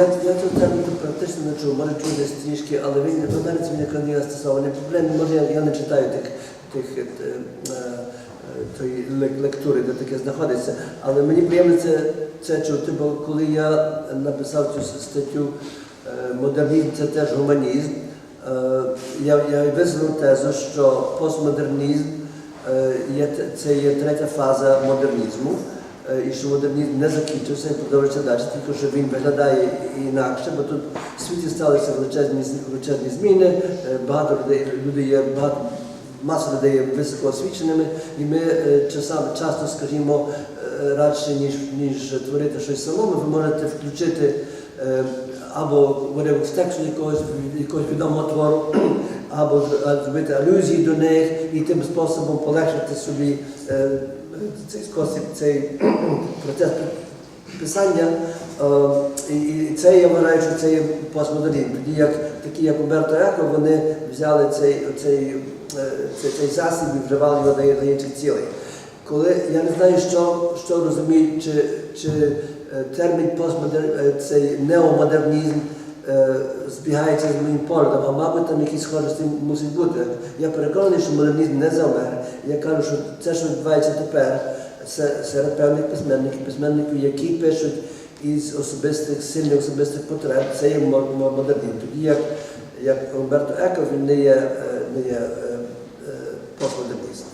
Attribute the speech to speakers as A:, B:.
A: я, я цього терміну практично не чув, може чув десь трішки, але він в Америці він якраз не застосований. Проблем, може я, я не читаю тих, тих е, е, тої лектури, де таке знаходиться. Але мені приємно це, це чути, бо коли я написав цю статтю е, Модернізм це теж гуманізм, я, я висунув тезу, що постмодернізм є, це є третя фаза модернізму. Е, І що модернізм не закінчився і продовжується далі, тільки що він виглядає інакше, бо тут в світі сталися величезні, величезні зміни, е, багато людей, люди є багато, маса людей є високоосвіченими, і ми часами часто, скажімо, радше, ніж, ніж творити щось самому, ви можете включити або виривок з тексту якогось, якогось відомого твору, або зробити алюзії до них і тим способом полегшити собі цей спосіб, цей процес писання. Е, І, це я вважаю, що це є постмодернізм. Тоді як такі, як Умберто Еко, вони взяли цей, цей, е, цей, цей засіб і вживали його для інших цілей. Коли я не знаю, що, що розуміють, чи, чи е, термін постмодерн, цей неомодернізм збігається з моїм поглядом, а мабуть там якісь схожості мусить бути. Я переконаний, що модернізм не завмер. Я кажу, що це, що відбувається тепер, серед певних письменників, письменників, які пишуть із особистих, сильних особистих потреб, це є мо- мо- модернізм. Тоді як, як Роберто Еко, він не є, е, не є е, е, постмодерніст.